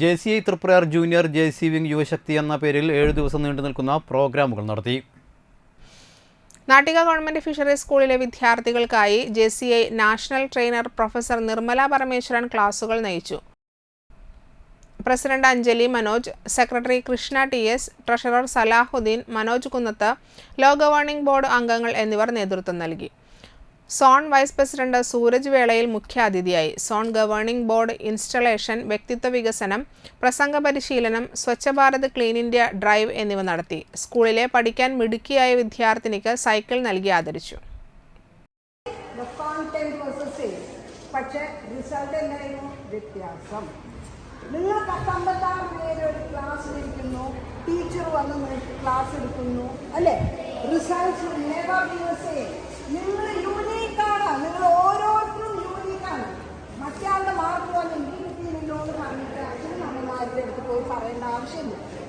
J C I Triprayar junior J C wing Yuvashakti എന്ന പേരിൽ ഏഴു ദിവസം നീണ്ടു നിൽക്കുന്ന പ്രോഗ്രാമുകൾ നടത്തി. നാട്ടിക ഗവൺമെന്റ് ഫിഷറീസ് സ്കൂളിലെ വിദ്യാർത്ഥികൾക്കായി J C I national trainer professor Nirmala Parameswaran ക്ലാസുകൾ നയിച്ചു. President Anjali Manoj secretary Krishna T S treasurer Salahuddin Manoj Kunnath law governing board അംഗങ്ങൾ എന്നിവർ നേതൃത്വം നൽകി. സോൺ വൈസ് പ്രസിഡന്റ് സൂരജ് വേളയിൽ മുഖ്യാതിഥിയായി. സോൺ ഗവേണിംഗ് ബോർഡ് ഇൻസ്റ്റലേഷൻ വ്യക്തിത്വ വികസനം പ്രസംഗ പരിശീലനം Swachh Bharat clean India drive എന്നിവ നടത്തി. സ്കൂളിലെ പഠിക്കാൻ മിടുക്കിയായ വിദ്യാർത്ഥിനിക്ക് സൈക്കിൾ നൽകി ആദരിച്ചു. പക്ഷേ റിസൾട്ട് എന്തായിരുന്നു? വ്യത്യാസം. നിങ്ങൾ ടീച്ചർ വന്ന് ക്ലാസ് എടുക്കുന്നു അല്ലേ? റിസൾട്ട്സ് നിങ്ങൾ പറയേണ്ട ആവശ്യമില്ല.